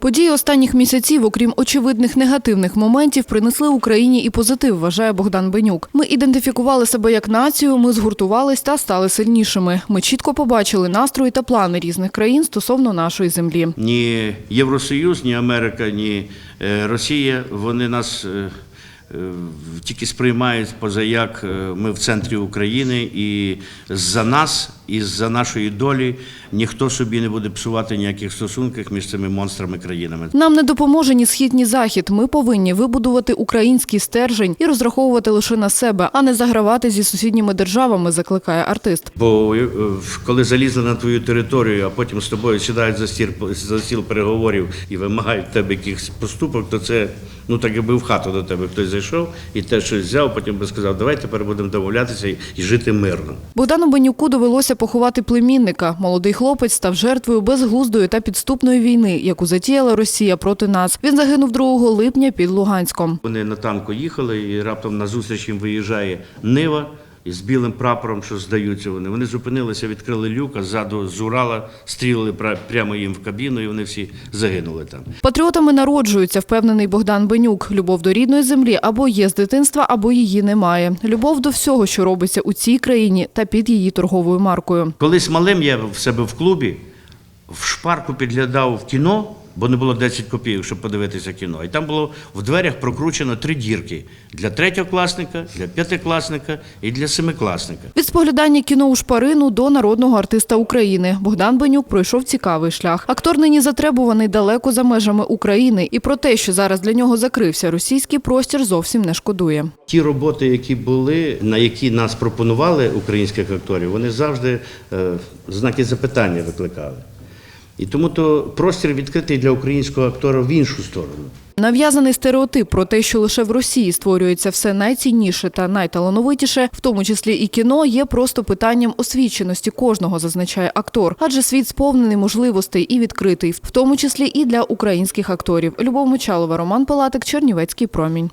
Події останніх місяців, окрім очевидних негативних моментів, принесли Україні і позитив, вважає Богдан Бенюк. Ми ідентифікували себе як націю, ми згуртувались та стали сильнішими. Ми чітко побачили настрої та плани різних країн стосовно нашої землі. Ні Євросоюз, ні Америка, ні е, Росія, вони нас е, е, тільки сприймають позаяк е, ми в центрі України, і за нас, і за нашої долі ніхто собі не буде псувати ніяких стосунків між цими монстрами країнами. Нам не допоможе ні схід, ні захід. Ми повинні вибудувати український стержень і розраховувати лише на себе, а не загравати зі сусідніми державами, закликає артист. Бо е, коли залізли на твою територію, а потім з тобою сідають за стіл, за стіл переговорів і вимагають тебе якихось поступок, то це ну так якби в хату до тебе хтось зайшов і те щось взяв, потім би сказав, давай тепер будемо домовлятися і жити мирно. Богдану Бенюку довелося поховати племінника. Молодий хлопець став жертвою безглуздої та підступної війни, яку затіяла Росія проти нас. Він загинув 2 липня під Луганськом. Вони на танку їхали, і раптом назустріч їм виїжджає Нива із білим прапором, що здаються вони. Вони зупинилися, відкрили люка, ззаду з Урала, стрілили прямо їм в кабіну, і вони всі загинули там. Патріотами народжуються, впевнений Богдан Бенюк. Любов до рідної землі або є з дитинства, або її немає. Любов до всього, що робиться у цій країні та під її торговою маркою. Колись малим я в себе в клубі в шпарку підглядав в кіно, бо не було 10 копійок, щоб подивитися кіно. І там було в дверях прокручено три дірки для третьокласника, для п'ятикласника і для семикласника. Від споглядання кіно у шпарину до народного артиста України Богдан Бенюк пройшов цікавий шлях. Актор нині затребуваний далеко за межами України, і про те, що зараз для нього закрився російський простір, зовсім не шкодує. Ті роботи, які були, на які нас пропонували українських акторів, вони завжди е, знаки запитання викликали. І тому то простір відкритий для українського актора в іншу сторону. Нав'язаний стереотип про те, що лише в Росії створюється все найцінніше та найталановитіше, в тому числі і кіно, є просто питанням освіченості кожного, зазначає актор. Адже світ сповнений можливостей і відкритий, в тому числі і для українських акторів. Любов Мочалова, Роман Палатик, Чернівецький промінь.